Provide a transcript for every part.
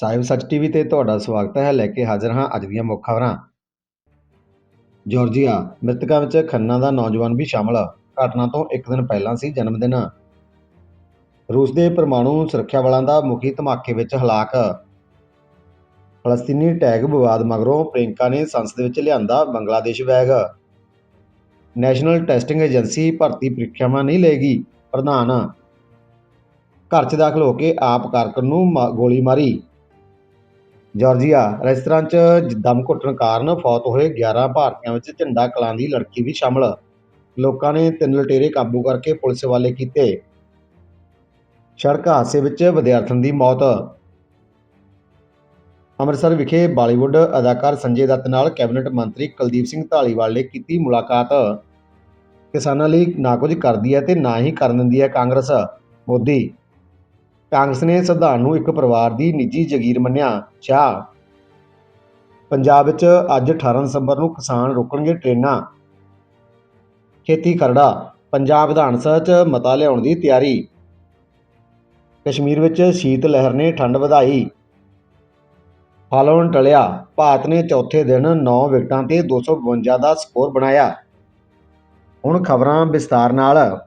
ਸਾਹਿਬ ਸੱਚ ਟੀਵੀ ਤੇ ਤੁਹਾਡਾ ਸਵਾਗਤ ਹੈ, ਲੈ ਕੇ ਹਾਜ਼ਰ ਹਾਂ ਅੱਜ ਦੀਆਂ ਮੁੱਖ ਖਬਰਾਂ। ਜਾਰਜੀਆ, ਮ੍ਰਿਤਕਾਂ ਵਿੱਚ ਖੰਨਾ ਦਾ ਨੌਜਵਾਨ ਵੀ ਸ਼ਾਮਲ, ਘਟਨਾ ਤੋਂ ਇੱਕ ਦਿਨ ਪਹਿਲਾਂ ਸੀ ਜਨਮ ਦਿਨ। ਰੂਸ ਦੇ ਪਰਮਾਣੂ ਸੁਰੱਖਿਆ ਬਲਾਂ ਦਾ ਮੁਖੀ ਧਮਾਕੇ ਵਿੱਚ ਹਲਾਕ। ਫਲਸਤੀਨੀ ਟੈਗ ਵਿਵਾਦ ਮਗਰੋਂ ਪ੍ਰਿੰਕਾ ਨੇ ਸੰਸਦ ਵਿੱਚ ਲਿਆਂਦਾ Bangladesh bag. National testing agency ਭਰਤੀ ਪ੍ਰੀਖਿਆਵਾਂ ਨਹੀਂ ਲਏਗੀ ਪ੍ਰਧਾਨ। ਘਰ 'ਚ ਦਾਖਲ ਹੋ ਕੇ ਆਪ ਕਾਰਕੁਨ ਨੂੰ ਮਾ- ਗੋਲੀ ਮਾਰੀ। ਜਾਰਜੀਆ, ਰੈਸਤਰਾਂ 'ਚ ਦਮ ਘੁੱਟਣ ਕਾਰਨ ਫੌਤ ਹੋਏ 11 ਭਾਰਤੀਆਂ ਵਿੱਚ ਝੰਡਾ ਕਲਾਂ ਦੀ ਲੜਕੀ ਵੀ ਸ਼ਾਮਲ। ਲੋਕਾਂ ਨੇ ਤਿੰਨ ਲੁਟੇਰੇ ਕਾਬੂ ਕਰਕੇ ਪੁਲਿਸ ਵਾਲੇ ਕੀਤੇ। ਸੜਕ ਹਾਦਸੇ ਵਿੱਚ ਵਿਦਿਆਰਥਣ ਦੀ ਮੌਤ। ਅੰਮ੍ਰਿਤਸਰ ਵਿਖੇ ਬਾਲੀਵੁੱਡ ਅਦਾਕਾਰ ਸੰਜੇ ਦੱਤ ਨਾਲ ਕੈਬਨਿਟ ਮੰਤਰੀ ਕੁਲਦੀਪ ਸਿੰਘ ਢਾਲੀਵਾਲ ਨੇ ਕੀਤੀ ਮੁਲਾਕਾਤ। ਕਿਸਾਨਾਂ ਲਈ ਨਾ ਕੁਝ ਕਰਦੀ ਹੈ ਤੇ ਨਾ ਹੀ ਕਰਨ ਦਿੰਦੀ ਹੈ ਕਾਂਗਰਸ। ਮੋਦੀ ਕਾਂਗਰਸ ਨੇ ਸੰਵਿਧਾਨ ਨੂੰ ਇੱਕ ਪਰਿਵਾਰ ਦੀ ਨਿੱਜੀ ਜ਼ਗੀਰ ਮੰਨਿਆ। ਸ਼ਾਹ ਪੰਜਾਬ ਵਿੱਚ ਅੱਜ 18 ਦਸੰਬਰ ਨੂੰ ਕਿਸਾਨ ਰੋਕਣਗੇ ਟ੍ਰੇਨਾਂ। ਖੇਤੀ ਖਰੜਾ ਪੰਜਾਬ ਵਿਧਾਨ ਸਭਾ 'ਚ ਮਤਾ ਲਿਆਉਣ ਦੀ ਤਿਆਰੀ। ਕਸ਼ਮੀਰ ਵਿੱਚ ਸ਼ੀਤ ਲਹਿਰ ਨੇ ਠੰਡ ਵਧਾਈ। ਹਾਲੋਨ ਟਲਿਆ। ਭਾਰਤ ਨੇ ਚੌਥੇ ਦਿਨ 9 ਵਿਕਟਾਂ ਤੇ 252 ਦਾ ਸਕੋਰ ਬਣਾਇਆ। ਹੁਣ ਖਬਰਾਂ ਵਿਸਤਾਰ ਨਾਲ।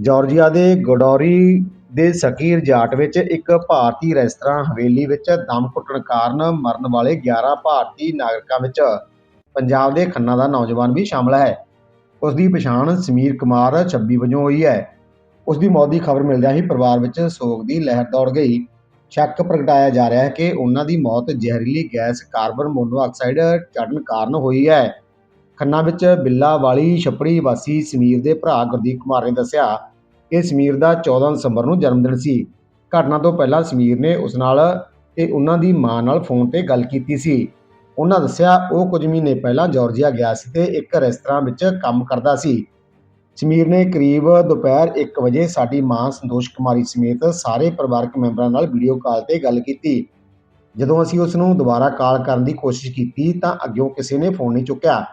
ਜਾਰਜੀਆ ਦੇ ਗੋਡੋਰੀ ਦੇ ਸਕੀ ਰਿਜ਼ਾਰਟ ਵਿੱਚ ਇੱਕ ਭਾਰਤੀ ਰੈਸਟੋਰਾਂ ਹਵੇਲੀ ਵਿੱਚ ਦਮ ਘੁੱਟਣ ਕਾਰਨ ਮਰਨ ਵਾਲੇ 11 ਭਾਰਤੀ ਨਾਗਰਿਕਾਂ ਵਿੱਚ ਪੰਜਾਬ ਦੇ ਖੰਨਾ ਦਾ ਨੌਜਵਾਨ ਵੀ ਸ਼ਾਮਲ ਹੈ। ਉਸ ਦੀ ਪਛਾਣ ਸਮੀਰ ਕੁਮਾਰ 26 ਵਜੋਂ ਹੋਈ ਹੈ। ਉਸ ਦੀ ਮੌਤ ਦੀ ਖਬਰ ਮਿਲਦਿਆਂ ਹੀ ਪਰਿਵਾਰ ਵਿੱਚ ਸੋਗ ਦੀ ਲਹਿਰ ਦੌੜ ਗਈ। ਸ਼ੱਕ ਪ੍ਰਗਟਾਇਆ ਜਾ ਰਿਹਾ ਹੈ ਕਿ ਉਹਨਾਂ ਦੀ ਮੌਤ ਜ਼ਹਿਰੀਲੀ ਗੈਸ ਕਾਰਬਨ ਮੋਨੋਆਕਸਾਈਡ ਚੜ੍ਹਨ ਕਾਰਨ ਹੋਈ ਹੈ। ਖੰਨਾ ਵਿੱਚ ਬਿੱਲਾ ਵਾਲੀ ਛਪੜੀ ਵਾਸੀ ਸਮੀਰ ਦੇ ਭਰਾ ਗੁਰਦੀਪ ਕੁਮਾਰ ਨੇ ਦੱਸਿਆ ਕਿ ਸਮੀਰ ਦਾ 14 ਦਸੰਬਰ ਨੂੰ ਜਨਮ ਦਿਨ ਸੀ। ਘਟਨਾ ਤੋਂ ਪਹਿਲਾਂ ਸਮੀਰ ਨੇ ਉਸ ਨਾਲ ਤੇ ਉਹਨਾਂ ਦੀ ਮਾਂ ਨਾਲ ਫੋਨ ਤੇ ਗੱਲ ਕੀਤੀ ਸੀ। ਉਹਨਾਂ ਦੱਸਿਆ, ਉਹ ਕੁਝ ਮਹੀਨੇ ਪਹਿਲਾਂ ਜਾਰਜੀਆ ਗਿਆ ਸੀ ਤੇ ਇੱਕ ਰੈਸਟੋਰਾਂ ਵਿੱਚ ਕੰਮ ਕਰਦਾ ਸੀ। ਸਮੀਰ ਨੇ ਕਰੀਬ ਦੁਪਹਿਰ 1 ਵਜੇ ਸਾਡੀ ਮਾਂ ਸੰਤੋਸ਼ ਕੁਮਾਰੀ ਸਮੇਤ ਸਾਰੇ ਪਰਿਵਾਰਕ ਮੈਂਬਰਾਂ ਨਾਲ ਵੀਡੀਓ ਕਾਲ ਤੇ ਗੱਲ ਕੀਤੀ। ਜਦੋਂ ਅਸੀਂ ਉਸ ਨੂੰ ਦੁਬਾਰਾ ਕਾਲ ਕਰਨ ਦੀ ਕੋਸ਼ਿਸ਼ ਕੀਤੀ ਤਾਂ ਅੱਗਿਓਂ ਕਿਸੇ ਨੇ ਫੋਨ ਨਹੀਂ ਚੁੱਕਿਆ।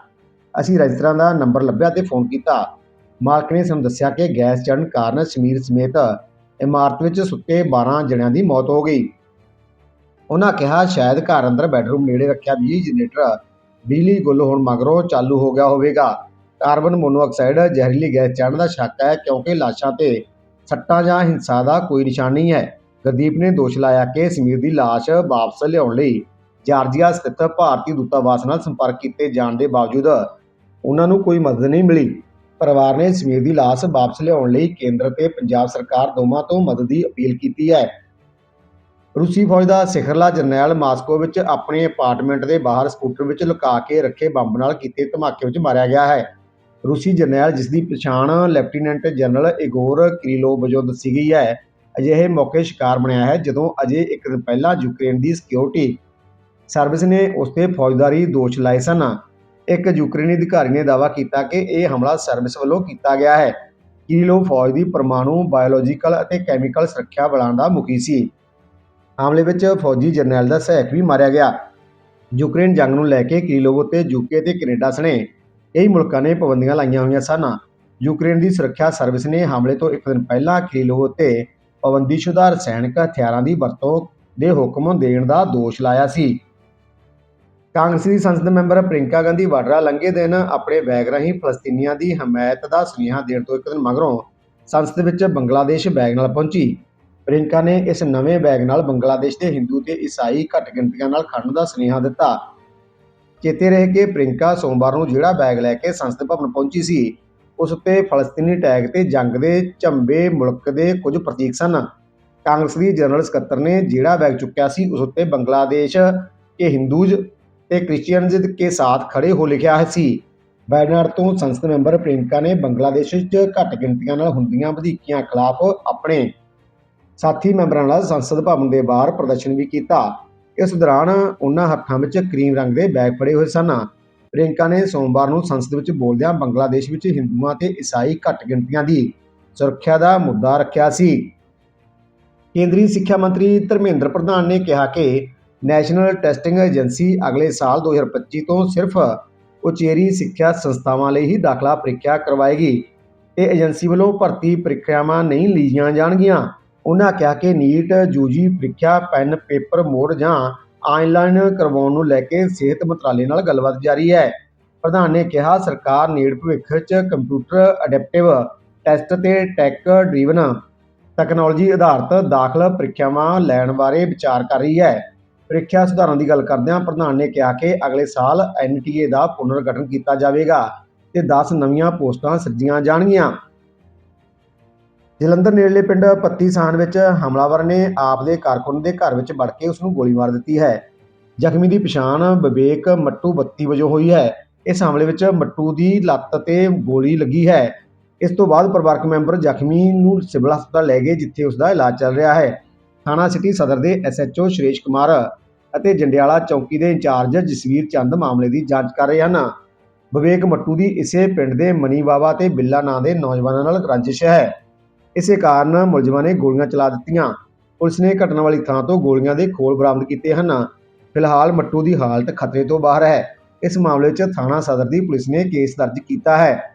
ਅਸੀਂ ਰੈਸਟੋਰਾਂ ਦਾ ਨੰਬਰ ਲੱਭਿਆ ਤੇ ਫੋਨ ਕੀਤਾ। ਮਾਲਕ ਨੇ ਸਾਨੂੰ ਦੱਸਿਆ ਕਿ ਗੈਸ ਚੜ੍ਹਨ ਕਾਰਨ ਸਮੀਰ ਸਮੇਤ ਇਮਾਰਤ ਵਿੱਚ ਸੁੱਤੇ 12 ਜਣਿਆਂ ਦੀ ਮੌਤ ਹੋ ਗਈ। ਉਹਨਾਂ ਕਿਹਾ, ਸ਼ਾਇਦ ਘਰ ਅੰਦਰ ਬੈਡਰੂਮ ਨੇੜੇ ਰੱਖਿਆ ਬਿਜਲੀ ਜਨਰੇਟਰ ਬਿਜਲੀ ਗੁੱਲ ਹੋਣ ਮਗਰੋਂ ਚਾਲੂ ਹੋ ਗਿਆ ਹੋਵੇਗਾ। ਕਾਰਬਨ ਮੋਨੋਆਕਸਾਈਡ ਜ਼ਹਿਰੀਲੀ ਗੈਸ ਚੜ੍ਹਨ ਦਾ ਸ਼ੱਕ ਹੈ ਕਿਉਂਕਿ ਲਾਸ਼ਾਂ ਤੇ ਸੱਟਾਂ ਜਾਂ ਹਿੰਸਾ ਦਾ ਕੋਈ ਨਿਸ਼ਾਨ ਨਹੀਂ ਹੈ। ਗੁਰਦੀਪ ਨੇ ਦੋਸ਼ ਲਾਇਆ ਕਿ ਸਮੀਰ ਦੀ ਲਾਸ਼ ਵਾਪਸ ਲਿਆਉਣ ਲਈ ਜਾਰਜੀਆ ਸਥਿਤ ਭਾਰਤੀ ਦੂਤਾਵਾਸ ਨਾਲ ਸੰਪਰਕ ਕੀਤੇ ਜਾਣ ਦੇ ਬਾਵਜੂਦ ਉਹਨਾਂ ਨੂੰ ਕੋਈ ਮਦਦ ਨਹੀਂ ਮਿਲੀ। ਪਰਿਵਾਰ ਨੇ ਸਮੀਰ ਦੀ ਲਾਸ਼ ਵਾਪਸ ਲਿਆਉਣ ਲਈ ਕੇਂਦਰ ਤੇ ਪੰਜਾਬ ਸਰਕਾਰ ਦੋਵਾਂ ਤੋਂ ਮਦਦ ਦੀ ਅਪੀਲ ਕੀਤੀ ਹੈ। ਰੂਸੀ ਫੌਜ ਦਾ ਸਿਖਰਲਾ ਜਰਨੈਲ ਮਾਸਕੋ ਵਿੱਚ ਆਪਣੇ ਅਪਾਰਟਮੈਂਟ ਦੇ ਬਾਹਰ ਸਕੂਟਰ ਵਿੱਚ ਲੁਕਾ ਕੇ ਰੱਖੇ ਬੰਬ ਨਾਲ ਕੀਤੇ ਧਮਾਕੇ ਵਿੱਚ ਮਾਰਿਆ ਗਿਆ ਹੈ। ਰੂਸੀ ਜਰਨੈਲ ਜਿਸ ਦੀ ਪਛਾਣ ਲੈਫਟੀਨੈਂਟ ਜਨਰਲ ਇਗੋਰ ਕਿਰੀਲੋਵ ਵਜੋਂ ਦੱਸੀ ਗਈ ਹੈ, ਅਜਿਹੇ ਮੌਕੇ ਸ਼ਿਕਾਰ ਬਣਿਆ ਹੈ ਜਦੋਂ ਅਜੇ ਇੱਕ ਦਿਨ ਪਹਿਲਾਂ ਯੂਕਰੇਨ ਦੀ ਸਿਕਿਉਰਿਟੀ ਸਰਵਿਸ ਨੇ ਉਸ ਤੇ ਫੌਜਦਾਰੀ ਦੋਸ਼ ਲਾਏ ਸਨ। ਇੱਕ ਯੂਕਰੇਨੀ ਅਧਿਕਾਰੀ ਨੇ ਦਾਅਵਾ ਕੀਤਾ ਕਿ ਇਹ ਹਮਲਾ ਸਰਵਿਸ ਵੱਲੋਂ ਕੀਤਾ ਗਿਆ ਹੈ। ਕਿਰੀਲੋਵ ਫੌਜ ਦੀ ਪਰਮਾਣੂ, ਬਾਇਓਲੋਜੀਕਲ ਅਤੇ ਕੈਮੀਕਲ ਸੁਰੱਖਿਆ ਬਲਾਂ ਦਾ ਮੁਖੀ ਸੀ? ਹਮਲੇ ਵਿੱਚ ਫੌਜੀ ਜਰਨੈਲ ਦਾ ਸਹਾਇਕ ਵੀ ਮਾਰਿਆ ਗਿਆ। ਯੂਕਰੇਨ ਜੰਗ ਨੂੰ ਲੈ ਕੇ ਕਿਰੀਲੋਵ ਉੱਤੇ ਯੂਕੇ ਤੇ ਕੈਨੇਡਾ ਸਣੇ। ਕਈ ਮੁਲਕਾਂ ਨੇ ਪਾਬੰਦੀਆਂ ਲਾਈਆਂ ਹੋਈਆਂ ਸਨ। ਯੂਕਰੇਨ ਦੀ ਸੁਰੱਖਿਆ ਸਰਵਿਸ ਨੇ ਹਮਲੇ ਤੋਂ ਇੱਕ ਦਿਨ ਪਹਿਲਾਂ ਕਿਰੀਲੋਵ ਉੱਤੇ ਪਾਬੰਦੀਸ਼ੁਦਾ ਰਸਾਇਣਕ ਹਥਿਆਰਾਂ ਦੀ ਵਰਤੋਂ ਦੇ ਹੁਕਮ ਦੇਣ ਦਾ ਦੋਸ਼ ਲਾਇਆ ਸੀ। ਕਾਂਗਰਸੀ ਸੰਸਦ ਮੈਂਬਰ ਪ੍ਰਿੰਕਾ ਗਾਂਧੀ ਵਾਡਰਾ ਲੰਘੇ ਦਿਨ ਆਪਣੇ ਬੈਗ ਰਾਹੀਂ ਫਲਸਤੀਨੀਆਂ ਦੀ ਹਮਾਇਤ ਦਾ ਸੁਨੇਹਾ ਦੇਣ ਤੋਂ ਇੱਕ ਦਿਨ ਮਗਰੋਂ ਸੰਸਦ ਵਿੱਚ ਬੰਗਲਾਦੇਸ਼ ਬੈਗ ਨਾਲ ਪਹੁੰਚੀ। ਪ੍ਰਿੰਕਾ ਨੇ ਇਸ ਨਵੇਂ ਬੈਗ ਨਾਲ ਬੰਗਲਾਦੇਸ਼ ਦੇ ਹਿੰਦੂ ਤੇ ਈਸਾਈ ਘੱਟ ਗਿਣਤੀਆਂ ਨਾਲ ਖੜਨ ਦਾ ਸੁਨੇਹਾ ਦਿੱਤਾ। ਚੇਤੇ ਰਹੇ ਕਿ ਪ੍ਰਿੰਕਾ ਸੋਮਵਾਰ ਨੂੰ ਜਿਹੜਾ ਬੈਗ ਲੈ ਕੇ ਸੰਸਦ ਭਵਨ ਪਹੁੰਚੀ ਸੀ, ਉਸ ਉੱਤੇ ਫਲਸਤੀਨੀ ਟੈਗ ਤੇ ਜੰਗ ਦੇ ਝੰਬੇ ਮੁਲਕ ਦੇ ਕੁਝ ਪ੍ਰਤੀਕ ਸਨ। ਕਾਂਗਰਸ ਦੀ ਜਨਰਲ ਸਕੱਤਰ ਨੇ ਜਿਹੜਾ ਬੈਗ ਚੁੱਕਿਆ ਸੀ, ਉਸ ਉੱਤੇ ਬੰਗਲਾਦੇਸ਼ ਕੇ ਹਿੰਦੂਜ਼ ਤੇ ਕ੍ਰਿਸਚੀਅਨਜ਼ ਕੇ ਸਾਥ ਖੜੇ ਹੋ ਲਿਖਿਆ ਸੀ। ਬੈਨਰ ਤੋਂ ਸੰਸਦ ਮੈਂਬਰ ਪ੍ਰਿੰਕਾ ਨੇ ਬੰਗਲਾਦੇਸ਼ ਵਿੱਚ ਘੱਟ ਗਿਣਤੀਆਂ ਨਾਲ ਹੁੰਦੀਆਂ ਵਧੀਕੀਆਂ ਖਿਲਾਫ ਆਪਣੇ ਸਾਥੀ ਮੈਂਬਰਾਂ ਨਾਲ ਸੰਸਦ ਭਵਨ ਦੇ ਬਾਹਰ ਪ੍ਰਦਰਸ਼ਨ ਵੀ ਕੀਤਾ। ਇਸ ਦੌਰਾਨ ਉਹਨਾਂ ਹੱਥਾਂ ਵਿੱਚ ਕਰੀਮ ਰੰਗ ਦੇ ਬੈਗ ਫੜੇ ਹੋਏ ਸਨ। ਪ੍ਰਿੰਕਾ ਨੇ ਸੋਮਵਾਰ ਨੂੰ ਸੰਸਦ ਵਿੱਚ ਬੋਲਦਿਆਂ ਬੰਗਲਾਦੇਸ਼ ਵਿੱਚ ਹਿੰਦੂਆਂ ਤੇ ਈਸਾਈ ਘੱਟ ਗਿਣਤੀਆਂ ਦੀ ਸੁਰੱਖਿਆ ਦਾ ਮੁੱਦਾ ਰੱਖਿਆ ਸੀ। ਕੇਂਦਰੀ ਸਿੱਖਿਆ ਮੰਤਰੀ ਧਰਮੇਂਦਰ ਪ੍ਰਧਾਨ ਨੇ ਕਿਹਾ ਕਿ ਨੈਸ਼ਨਲ ਟੈਸਟਿੰਗ ਏਜੰਸੀ ਅਗਲੇ ਸਾਲ 2025 ਤੋਂ ਸਿਰਫ ਉਚੇਰੀ ਸਿੱਖਿਆ ਸੰਸਥਾਵਾਂ ਲਈ ਹੀ ਦਾਖਲਾ ਪ੍ਰੀਖਿਆ ਕਰਵਾਏਗੀ। ਇਹ ਏਜੰਸੀ ਵੱਲੋਂ ਭਰਤੀ ਪ੍ਰੀਖਿਆਵਾਂ ਨਹੀਂ ਲਈਆਂ ਜਾਣਗੀਆਂ। ਉਹਨਾਂ ਕਿਹਾ ਕਿ ਨੀਟ, ਯੂਜੀ ਪ੍ਰੀਖਿਆ, ਪੈਨ, ਪੇਪਰ ਮੋਡ ਜਾਂ ਆਨਲਾਈਨ ਕਰਵਾਉਣ ਨੂੰ ਲੈ ਕੇ ਸਿਹਤ ਮੰਤਰਾਲੇ ਨਾਲ ਗੱਲਬਾਤ ਜਾਰੀ ਹੈ। ਪ੍ਰਧਾਨ ਨੇ ਕਿਹਾ, ਸਰਕਾਰ ਨੇੜ ਭਵਿੱਖ 'ਚ ਕੰਪਿਊਟਰ ਅਡੈਪਟਿਵ ਟੈਸਟ ਤੇ ਟੈਕ ਡਰੀਵਨ ਤਕਨਾਲੋਜੀ ਆਧਾਰਿਤ ਦਾਖਲਾ ਪ੍ਰੀਖਿਆਵਾਂ ਲੈਣ ਬਾਰੇ ਵਿਚਾਰ ਕਰ ਰਹੀ ਹੈ। ਪ੍ਰੀਖਿਆ ਸੁਧਾਰਾਂ ਦੀ ਗੱਲ ਕਰਦਿਆਂ ਪ੍ਰਧਾਨ ਨੇ ਕਿਹਾ ਕਿ ਅਗਲੇ ਸਾਲ ਐਨਟੀਏ ਦਾ ਪੁਨਰਗਠਨ ਕੀਤਾ ਜਾਵੇਗਾ ਤੇ 10 ਨਵੀਆਂ ਪੋਸਟਾਂ ਸਿਰਜੀਆਂ ਜਾਣਗੀਆਂ। ਜਲੰਧਰ ਨੇੜਲੇ ਪਿੰਡ ਪੱਤੀਸਾਨ ਵਿੱਚ ਹਮਲਾਵਰ ਨੇ ਆਪ ਦੇ ਕਾਰਕੁਨ ਦੇ ਘਰ ਵਿੱਚ ਵੜ ਕੇ ਉਸ ਨੂੰ ਗੋਲੀ ਮਾਰ ਦਿੱਤੀ ਹੈ। ਜ਼ਖਮੀ ਦੀ ਪਛਾਣ ਵਿਵੇਕ ਮੱਟੂ 32 ਵਜੋਂ ਹੋਈ ਹੈ। ਇਸ ਹਮਲੇ ਵਿੱਚ ਮੱਟੂ ਦੀ ਲੱਤ ਤੇ ਗੋਲੀ ਲੱਗੀ ਹੈ। ਇਸ ਤੋਂ ਬਾਅਦ ਪਰਿਵਾਰਕ ਮੈਂਬਰ ਜ਼ਖਮੀ ਨੂੰ ਸਿਵਲ ਹਸਪਤਾਲ ਲੈ ਗਏ, ਜਿੱਥੇ ਉਸ ਦਾ ਇਲਾਜ ਚੱਲ ਰਿਹਾ ਹੈ। ਥਾਣਾ ਸਿਟੀ ਸਦਰ ਦੇ ਐਸਐਚਓ ਸ਼੍ਰੇਸ਼ ਕੁਮਾਰ ਅਤੇ ਜੰਡਿਆਲਾ ਚੌਕੀ ਦੇ ਇੰਚਾਰਜ ਜਸਵੀਰ ਚੰਦ ਮਾਮਲੇ ਦੀ ਜਾਂਚ ਕਰ ਰਹੇ ਹਨ। ਵਿਵੇਕ ਮੱਟੂ ਦੀ ਇਸੇ ਪਿੰਡ ਦੇ ਮਨੀ ਬਾਵਾ ਤੇ ਬਿੱਲਾ ਨਾਂ ਦੇ ਨੌਜਵਾਨਾਂ ਨਾਲ ਰੰਜਿਸ਼ ਹੈ। ਇਸੇ ਕਾਰਨ ਮੁਲਜ਼ਮਾਂ ਨੇ ਗੋਲੀਆਂ ਚਲਾ ਦਿੱਤੀਆਂ। ਪੁਲਿਸ ਨੇ ਘਟਨਾ ਵਾਲੀ ਥਾਂ ਤੋਂ ਗੋਲੀਆਂ ਦੇ ਖੋਲ ਬਰਾਮਦ ਕੀਤੇ ਹਨ। ਫਿਲਹਾਲ ਮੱਟੂ ਦੀ ਹਾਲਤ ਖਤਰੇ ਤੋਂ ਬਾਹਰ ਹੈ। ਇਸ ਮਾਮਲੇ 'ਚ ਥਾਣਾ ਸਦਰ ਦੀ ਪੁਲਿਸ ਨੇ ਕੇਸ ਦਰਜ ਕੀਤਾ ਹੈ।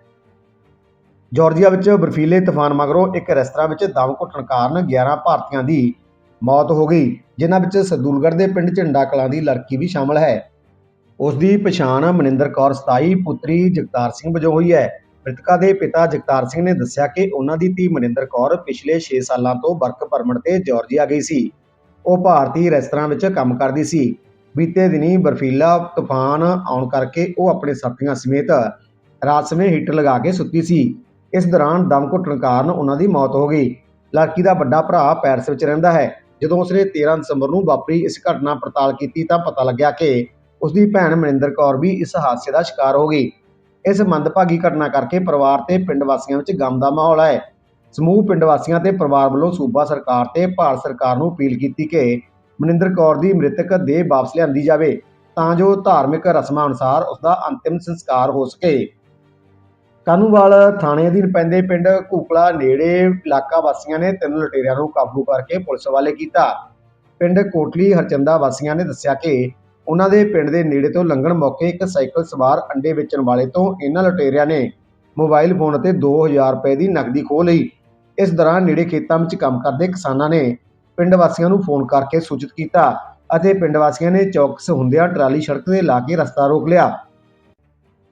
ਜਾਰਜੀਆ ਵਿੱਚ ਬਰਫੀਲੇ ਤੂਫਾਨ ਮਗਰੋਂ ਇੱਕ ਰੈਸਤਰਾਂ ਵਿੱਚ ਦਮ ਘੁੱਟਣ ਕਾਰਨ 11 ਭਾਰਤੀਆਂ ਦੀ ਮੌਤ ਹੋ ਗਈ, ਜਿਨ੍ਹਾਂ ਵਿੱਚ ਸਰਦੂਲਗੜ੍ਹ ਦੇ ਪਿੰਡ ਝੰਡਾ ਕਲਾਂ ਦੀ ਲੜਕੀ ਵੀ ਸ਼ਾਮਲ ਹੈ। ਉਸ ਦੀ ਪਛਾਣ ਮਨਿੰਦਰ ਕੌਰ 27 ਪੁੱਤਰੀ ਜਗਤਾਰ ਸਿੰਘ ਵਜੋਂ ਹੋਈ ਹੈ। ਮ੍ਰਿਤਕਾ ਦੇ ਪਿਤਾ ਜਗਤਾਰ ਸਿੰਘ ਨੇ ਦੱਸਿਆ ਕਿ ਉਹਨਾਂ ਦੀ ਧੀ ਮਨਿੰਦਰ ਕੌਰ ਪਿਛਲੇ 6 ਸਾਲਾਂ ਤੋਂ ਵਰਕ ਪਰਮਿਟ ਤੇ ਜਾਰਜੀਆ ਗਈ ਸੀ। ਉਹ ਭਾਰਤੀ ਰੈਸਤਰਾਂ ਵਿੱਚ ਕੰਮ ਕਰਦੀ ਸੀ। ਬੀਤੇ ਦਿਨੀ ਬਰਫੀਲਾ ਤੂਫਾਨ ਆਉਣ ਕਰਕੇ ਉਹ ਆਪਣੇ ਸਾਥੀਆਂ ਸਮੇਤ ਰਾਤ ਸਮੇਂ ਹੀਟਰ ਲਗਾ ਕੇ ਸੁੱਤੀ ਸੀ। ਇਸ ਦੌਰਾਨ ਦਮ ਘੁੱਟਣ ਕਾਰਨ ਉਹਨਾਂ ਦੀ ਮੌਤ ਹੋ ਗਈ। ਲੜਕੀ ਦਾ ਵੱਡਾ ਭਰਾ ਪੈਰਿਸ ਵਿੱਚ ਰਹਿੰਦਾ ਹੈ। ਜਦੋਂ ਉਸਨੇ 13 ਦਸੰਬਰ ਨੂੰ ਵਾਪਰੀ ਇਸ ਘਟਨਾ ਪੜਤਾਲ ਕੀਤੀ ਤਾਂ ਪਤਾ ਲੱਗਿਆ ਕਿ ਉਸਦੀ ਭੈਣ ਮਨਿੰਦਰ ਕੌਰ ਵੀ ਇਸ ਹਾਦਸੇ ਦਾ ਸ਼ਿਕਾਰ ਹੋ ਗਈ। ਇਸ ਮੰਦਭਾਗੀ ਘਟਨਾ ਕਰਕੇ ਪਰਿਵਾਰ ਤੇ ਪਿੰਡ ਵਾਸੀਆਂ ਵਿੱਚ ਗਮ ਦਾ ਮਾਹੌਲ ਹੈ ਸਮੂਹ ਪਿੰਡ ਵਾਸੀਆਂ ਤੇ ਪਰਿਵਾਰ ਵੱਲੋਂ ਸੂਬਾ ਸਰਕਾਰ ਤੇ ਭਾਰਤ ਸਰਕਾਰ ਨੂੰ ਅਪੀਲ ਕੀਤੀ ਕਿ ਮਨਿੰਦਰ ਕੌਰ ਦੀ ਮ੍ਰਿਤਕ ਦੇਹ ਵਾਪਸ ਲਿਆਂਦੀ ਜਾਵੇ ਤਾਂ ਜੋ ਧਾਰਮਿਕ ਰਸਮਾਂ ਅਨੁਸਾਰ ਉਸ ਦਾ ਅੰਤਿਮ ਸੰਸਕਾਰ ਹੋ ਸਕੇ। ਕਾਨੂੰਵਾਲ ਥਾਣੇ ਅਧੀਨ ਪੈਂਦੇ ਪਿੰਡ ਘੂਕਲਾ ਨੇੜੇ ਇਲਾਕਾ ਵਾਸੀਆਂ ਨੇ ਤਿੰਨ ਲੁਟੇਰਿਆਂ ਨੂੰ ਕਾਬੂ ਕਰਕੇ ਪੁਲਿਸ ਹਵਾਲੇ ਕੀਤਾ। ਪਿੰਡ ਕੋਟਲੀ ਹਰਚੰਦਾ ਵਾਸੀਆਂ ਨੇ ਦੱਸਿਆ ਕਿ ਉਹਨਾਂ ਦੇ ਪਿੰਡ ਦੇ ਨੇੜੇ ਤੋਂ ਲੰਘਣ ਮੌਕੇ ਇੱਕ ਸਾਈਕਲ ਸਵਾਰ ਅੰਡੇ ਵੇਚਣ ਵਾਲੇ ਤੋਂ ਇਹਨਾਂ ਲੁਟੇਰਿਆਂ ਨੇ ਮੋਬਾਈਲ ਫੋਨ ਅਤੇ 2000 ਰੁਪਏ ਦੀ ਨਕਦੀ ਖੋਹ ਲਈ। ਇਸ ਦੌਰਾਨ ਨੇੜੇ ਖੇਤਾਂ ਵਿੱਚ ਕੰਮ ਕਰਦੇ ਕਿਸਾਨਾਂ ਨੇ ਪਿੰਡ ਵਾਸੀਆਂ ਨੂੰ ਫੋਨ ਕਰਕੇ ਸੂਚਿਤ ਕੀਤਾ ਅਤੇ ਪਿੰਡ ਵਾਸੀਆਂ ਨੇ ਚੌਕਸ ਹੁੰਦਿਆਂ ਟਰਾਲੀ ਸੜਕ ਤੇ ਲਾ ਕੇ ਰਸਤਾ ਰੋਕ ਲਿਆ।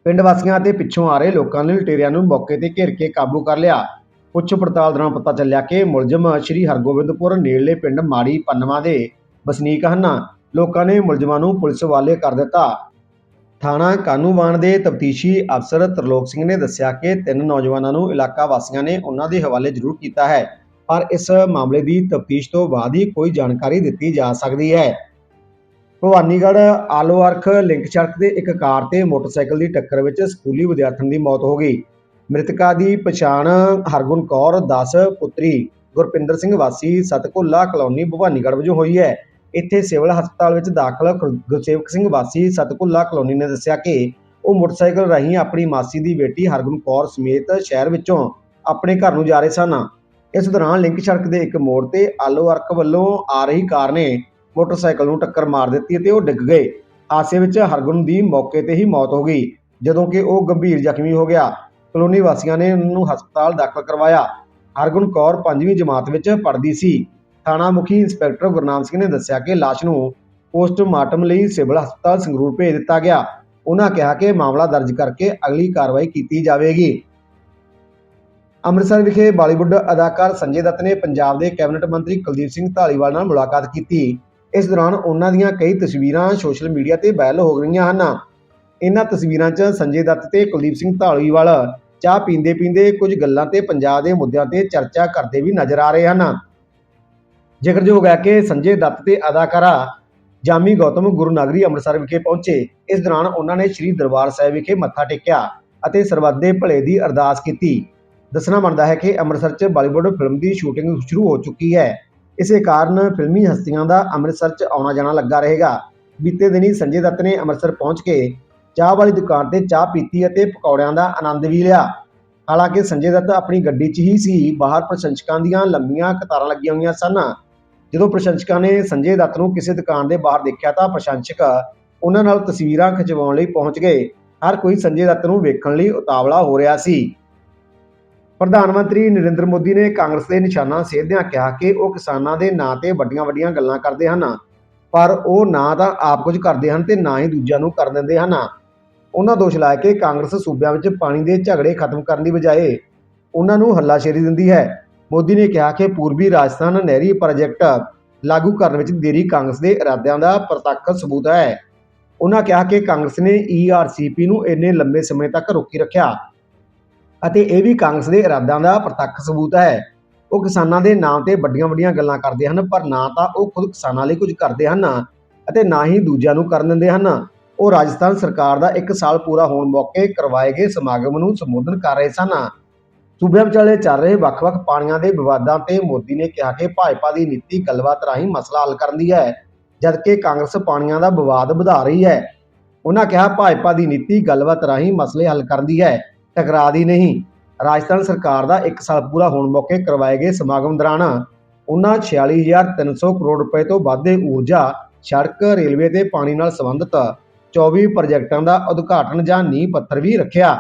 ਪਿੰਡ ਵਾਸੀਆਂ ਅਤੇ ਪਿੱਛੋਂ ਆ ਰਹੇ ਲੋਕਾਂ ਨੇ ਲੁਟੇਰਿਆਂ ਨੂੰ ਮੌਕੇ ਤੇ ਘੇਰ ਕੇ ਕਾਬੂ ਕਰ ਲਿਆ। ਪੁੱਛ ਪੜਤਾਲ ਦੌਰਾਨ ਪਤਾ ਚੱਲਿਆ ਕਿ ਮੁਲਜ਼ਮ ਸ਼੍ਰੀ ਹਰਗੋਬਿੰਦਪੁਰ ਨੇੜਲੇ ਪਿੰਡ ਮਾੜੀ ਪੰਨਵਾ ਦੇ ਵਸਨੀਕ ਹਨ। ਲੋਕਾਂ ਨੇ ਮੁਲਜ਼ਮਾਂ ਨੂੰ ਪੁਲਿਸ ਹਵਾਲੇ ਕਰ ਦਿੱਤਾ। ਥਾਣਾ ਕਾਨੂੰਵਾਨ ਦੇ ਤਫਤੀਸ਼ੀ ਅਫਸਰ ਤਰਲੋਕ ਸਿੰਘ ਨੇ ਦੱਸਿਆ ਕਿ ਤਿੰਨ ਨੌਜਵਾਨਾਂ ਨੂੰ ਇਲਾਕਾ ਵਾਸੀਆਂ ਨੇ ਉਹਨਾਂ ਦੇ ਹਵਾਲੇ ਜ਼ਰੂਰ ਕੀਤਾ ਹੈ, ਪਰ ਇਸ ਮਾਮਲੇ ਦੀ ਤਫਤੀਸ਼ ਤੋਂ ਬਾਅਦ ਹੀ ਕੋਈ ਜਾਣਕਾਰੀ ਦਿੱਤੀ ਜਾ ਸਕਦੀ ਹੈ। ਭਵਾਨੀਗੜ੍ਹ ਆਲੋ ਅਰਖ ਲਿੰਕ ਸੜਕ ਤੇ ਇੱਕ ਕਾਰ ਤੇ ਮੋਟਰਸਾਈਕਲ ਦੀ ਟੱਕਰ ਵਿੱਚ ਸਕੂਲੀ ਵਿਦਿਆਰਥਣ ਦੀ ਮੌਤ ਹੋ ਗਈ। ਮ੍ਰਿਤਕਾ ਦੀ ਪਛਾਣ ਹਰਗੁਣ ਕੌਰ 10 ਪੁੱਤਰੀ ਗੁਰਪਿੰਦਰ ਸਿੰਘ ਵਾਸੀ ਸਤਕੁੱਲਾ ਕਲੋਨੀ ਭਵਾਨੀਗੜ੍ਹ ਵਜੋਂ ਹੋਈ ਹੈ। ਇੱਥੇ ਸਿਵਲ ਹਸਪਤਾਲ ਵਿੱਚ ਦਾਖਲ ਗੁਰਸੇਵਕ ਸਿੰਘ ਵਾਸੀ ਸਤਕੁੱਲਾ ਕਲੋਨੀ ਨੇ ਦੱਸਿਆ ਕਿ ਉਹ ਮੋਟਰਸਾਈਕਲ ਰਾਹੀਂ ਆਪਣੀ ਮਾਸੀ ਦੀ ਬੇਟੀ ਹਰਗੁਣ ਕੌਰ ਸਮੇਤ ਸ਼ਹਿਰ ਵਿੱਚੋਂ ਆਪਣੇ ਘਰ ਨੂੰ ਜਾ ਰਹੇ ਸਨ। ਇਸ ਦੌਰਾਨ ਲਿੰਕ ਸੜਕ ਦੇ ਇੱਕ ਮੋੜ ਤੇ ਆਲੋ ਅਰਕ ਵੱਲੋਂ ਆ ਰਹੀ ਕਾਰ ਨੇ ਮੋਟਰਸਾਈਕਲ ਨੂੰ ਟੱਕਰ ਮਾਰ ਦਿੱਤੀ ਅਤੇ ਉਹ ਡਿੱਗ ਗਏ। ਹਾਦਸੇ ਵਿੱਚ ਹਰਗੁਣ ਦੀ ਮੌਕੇ ਤੇ ਹੀ ਮੌਤ ਹੋ ਗਈ, ਜਦੋਂ ਕਿ ਉਹ ਗੰਭੀਰ ਜ਼ਖਮੀ ਹੋ ਗਿਆ। ਕਲੋਨੀ ਵਾਸੀਆਂ ਨੇ ਉਹਨੂੰ ਹਸਪਤਾਲ ਦਾਖਲ ਕਰਵਾਇਆ। ਹਰਗੁਣ ਕੌਰ ਪੰਜਵੀਂ ਜਮਾਤ ਵਿੱਚ ਪੜ੍ਹਦੀ ਸੀ। ਥਾਣਾ ਮੁਖੀ ਇੰਸਪੈਕਟਰ ਗੁਰਨਾਮ ਸਿੰਘ ਨੇ ਦੱਸਿਆ ਕਿ ਲਾਸ਼ ਨੂੰ ਪੋਸਟਮਾਰਟਮ ਲਈ ਸਿਵਲ ਹਸਪਤਾਲ ਸੰਗਰੂਰ ਭੇਜ ਦਿੱਤਾ ਗਿਆ। ਉਹਨਾਂ ਕਿਹਾ ਕਿ ਮਾਮਲਾ ਦਰਜ ਕਰਕੇ ਅਗਲੀ ਕਾਰਵਾਈ ਕੀਤੀ ਜਾਵੇਗੀ। ਅੰਮ੍ਰਿਤਸਰ ਵਿਖੇ ਬਾਲੀਵੁੱਡ ਅਦਾਕਾਰ ਸੰਜੇ ਦੱਤ ਨੇ ਪੰਜਾਬ ਦੇ ਕੈਬਨਿਟ ਮੰਤਰੀ ਕੁਲਦੀਪ ਸਿੰਘ ਧਾਲੀਵਾਲ ਨਾਲ ਮੁਲਾਕਾਤ ਕੀਤੀ। ਇਸ ਦੌਰਾਨ ਉਹਨਾਂ ਦੀਆਂ ਕਈ ਤਸਵੀਰਾਂ ਸੋਸ਼ਲ ਮੀਡੀਆ ਤੇ ਵਾਇਰਲ ਹੋ ਰਹੀਆਂ ਹਨ। ਇਹਨਾਂ ਤਸਵੀਰਾਂ 'ਚ ਸੰਜੇ ਦੱਤ ਤੇ ਕੁਲਦੀਪ ਸਿੰਘ ਢਾਲੀਵਾਲ ਚਾਹ ਪੀਂਦੇ ਪੀਂਦੇ ਕੁਝ ਗੱਲਾਂ ਤੇ ਪੰਜਾਬ ਦੇ ਮੁੱਦਿਆਂ ਤੇ ਚਰਚਾ ਕਰਦੇ ਵੀ ਨਜ਼ਰ ਆ ਰਹੇ ਹਨ। ਜ਼ਿਕਰਯੋਗ ਹੈ ਕਿ ਸੰਜੇ ਦੱਤ ਤੇ ਅਦਾਕਾਰਾ ਜਾਮੀ ਗੌਤਮ ਗੁਰੂ ਨਗਰੀ ਅੰਮ੍ਰਿਤਸਰ ਵਿਖੇ ਪਹੁੰਚੇ। ਇਸ ਦੌਰਾਨ ਉਹਨਾਂ ਨੇ ਸ੍ਰੀ ਦਰਬਾਰ ਸਾਹਿਬ ਵਿਖੇ ਮੱਥਾ ਟੇਕਿਆ ਅਤੇ ਸਰਬੱਤ ਦੇ ਭਲੇ ਦੀ ਅਰਦਾਸ ਕੀਤੀ। ਦੱਸਣਾ ਬਣਦਾ ਹੈ ਕਿ ਅੰਮ੍ਰਿਤਸਰ 'ਚ ਬਾਲੀਵੁੱਡ ਫਿਲਮ ਦੀ ਸ਼ੂਟਿੰਗ ਸ਼ੁਰੂ ਹੋ ਚੁੱਕੀ ਹੈ। ਇਸੇ ਕਾਰਨ ਫਿਲਮੀ ਹਸਤੀਆਂ ਦਾ ਅੰਮ੍ਰਿਤਸਰ 'ਚ ਆਉਣਾ ਜਾਣਾ ਲੱਗਾ ਰਹੇਗਾ। ਬੀਤੇ ਦਿਨੀ ਸੰਜੇ ਦੱਤ ਨੇ ਅੰਮ੍ਰਿਤਸਰ ਪਹੁੰਚ ਕੇ ਚਾਹ ਵਾਲੀ ਦੁਕਾਨ ਤੇ ਚਾਹ ਪੀਤੀ ਅਤੇ ਪਕੌੜਿਆਂ ਦਾ ਆਨੰਦ ਵੀ ਲਿਆ। ਹਾਲਾਂਕਿ ਸੰਜੇ ਦੱਤ ਆਪਣੀ ਗੱਡੀ 'ਚ ਹੀ ਸੀ, ਬਾਹਰ ਪ੍ਰਸ਼ੰਸਕਾਂ ਦੀਆਂ ਲੰਮੀਆਂ ਕਤਾਰਾਂ ਲੱਗੀਆਂ ਹੋਈਆਂ ਸਨ। ਜਦੋਂ ਪ੍ਰਸ਼ੰਸਕਾਂ ਨੇ ਸੰਜੇ ਦੱਤ ਨੂੰ ਕਿਸੇ ਦੁਕਾਨ ਦੇ ਬਾਹਰ ਦੇਖਿਆ ਤਾਂ ਪ੍ਰਸ਼ੰਸਕ ਉਹਨਾਂ ਨਾਲ ਤਸਵੀਰਾਂ ਖਿਚਵਾਉਣ ਲਈ ਪਹੁੰਚ ਗਏ। ਹਰ ਕੋਈ ਸੰਜੇ ਦੱਤ ਨੂੰ ਵੇਖਣ ਲਈ ਉਤਾਵਲਾ ਹੋ ਰਿਹਾ ਸੀ। ਪ੍ਰਧਾਨ ਮੰਤਰੀ ਨਰਿੰਦਰ ਮੋਦੀ ਨੇ ਕਾਂਗਰਸ ਦੇ ਨਿਸ਼ਾਨਾ ਸੇਧਦਿਆਂ ਕਿਹਾ ਕਿ ਉਹ ਕਿਸਾਨਾਂ ਦੇ ਨਾਂ ਤੇ ਵੱਡੀਆਂ-ਵੱਡੀਆਂ ਗੱਲਾਂ ਕਰਦੇ ਹਨ, ਪਰ ਉਹ ਨਾ ਤਾਂ ਆਪ ਕੁਝ ਕਰਦੇ ਹਨ ਤੇ ਨਾ ਹੀ ਦੂਜਿਆਂ ਨੂੰ ਕਰਨ ਦਿੰਦੇ ਹਨ। ਉਹਨਾਂ ਦੋਸ਼ ਲਾਇਆ ਕਿ ਕਾਂਗਰਸ ਸੂਬਿਆਂ ਵਿੱਚ ਪਾਣੀ ਦੇ ਝਗੜੇ ਖਤਮ ਕਰਨ ਦੀ ਬਜਾਏ ਉਹਨਾਂ ਨੂੰ ਹੱਲਾਸ਼ੇਰੀ ਦਿੰਦੀ ਹੈ। ਮੋਦੀ ਨੇ ਕਿਹਾ ਕਿ ਪੂਰਬੀ ਰਾਜਸਥਾਨ ਨਹਿਰੀ ਪ੍ਰੋਜੈਕਟ ਲਾਗੂ ਕਰਨ ਵਿੱਚ ਦੇਰੀ ਕਾਂਗਰਸ ਦੇ ਇਰਾਦਿਆਂ ਦਾ ਪ੍ਰਤੱਖ ਸਬੂਤ ਹੈ। ਉਹਨਾਂ ਕਿਹਾ ਕਿ ਕਾਂਗਰਸ ਨੇ ਈਆਰਸੀਪੀ ਨੂੰ ਇੰਨੇ ਲੰਬੇ ਸਮੇਂ ਤੱਕ ਰੋਕੀ ਰੱਖਿਆ। ਅਤੇ ਇਹ ਵੀ ਕਾਂਗਰਸ ਦੇ ਇਰਾਦਿਆਂ ਦਾ ਪ੍ਰਤੱਖ ਸਬੂਤ ਹੈ। ਉਹ ਕਿਸਾਨਾਂ ਦੇ ਨਾਮ ਤੇ ਵੱਡੀਆਂ-ਵੱਡੀਆਂ ਗੱਲਾਂ ਕਰਦੇ ਹਨ, ਪਰ ਨਾ ਤਾਂ ਉਹ ਖੁਦ ਕਿਸਾਨਾਂ ਲਈ ਕੁਝ ਕਰਦੇ ਹਨ ਅਤੇ ਨਾ ਹੀ ਦੂਜਿਆਂ ਨੂੰ ਕਰਨ ਦਿੰਦੇ ਹਨ। ਉਹ ਰਾਜਸਥਾਨ ਸਰਕਾਰ ਦਾ 1 ਸਾਲ ਪੂਰਾ ਹੋਣ ਮੌਕੇ ਕਰਵਾਏ ਗਏ ਸਮਾਗਮ ਨੂੰ ਸੰਬੋਧਨ ਕਰ ਰਹੇ ਸਨ। ਸੂਬਿਆਂ ਵਿਚਾਲੇ ਚੱਲ ਰਹੇ ਵੱਖ-ਵੱਖ ਪਾਣੀਆਂ ਦੇ ਵਿਵਾਦਾਂ ਤੇ ਮੋਦੀ ਨੇ ਕਿਹਾ ਕਿ ਭਾਜਪਾ ਦੀ ਨੀਤੀ ਗੱਲਬਾਤ ਰਾਹੀਂ ਮਸਲਾ ਹੱਲ ਕਰਨ ਦੀ ਹੈ, ਜਦਕਿ ਕਾਂਗਰਸ ਪਾਣੀਆਂ ਦਾ ਵਿਵਾਦ ਵਧਾ ਰਹੀ ਹੈ। ਉਹਨਾਂ ਕਿਹਾ ਭਾਜਪਾ ਦੀ ਨੀਤੀ ਗੱਲਬਾਤ ਰਾਹੀਂ ਮਸਲੇ ਹੱਲ ਕਰਨ ਦੀ ਹੈ। ਟਕਰਾਅ ਦੀ ਨਹੀਂ। ਰਾਜਸਥਾਨ ਸਰਕਾਰ ਦਾ 1 ਸਾਲ ਪੂਰਾ ਹੋਣ ਮੌਕੇ ਕਰਵਾਏ ਗਏ ਸਮਾਗਮ ਦੌਰਾਨ ਉਹਨਾਂ 46300 ਕਰੋੜ ਰੁਪਏ ਤੋਂ ਵੱਧ ਦੇ ਊਰਜਾ, ਸੜਕ, ਰੇਲਵੇ ਤੇ ਪਾਣੀ ਨਾਲ ਸੰਬੰਧਿਤ 24 ਪ੍ਰੋਜੈਕਟਾਂ ਦਾ ਉਦਘਾਟਨ ਜਾਂ ਨੀਂਹ ਪੱਥਰ ਵੀ ਰੱਖਿਆ।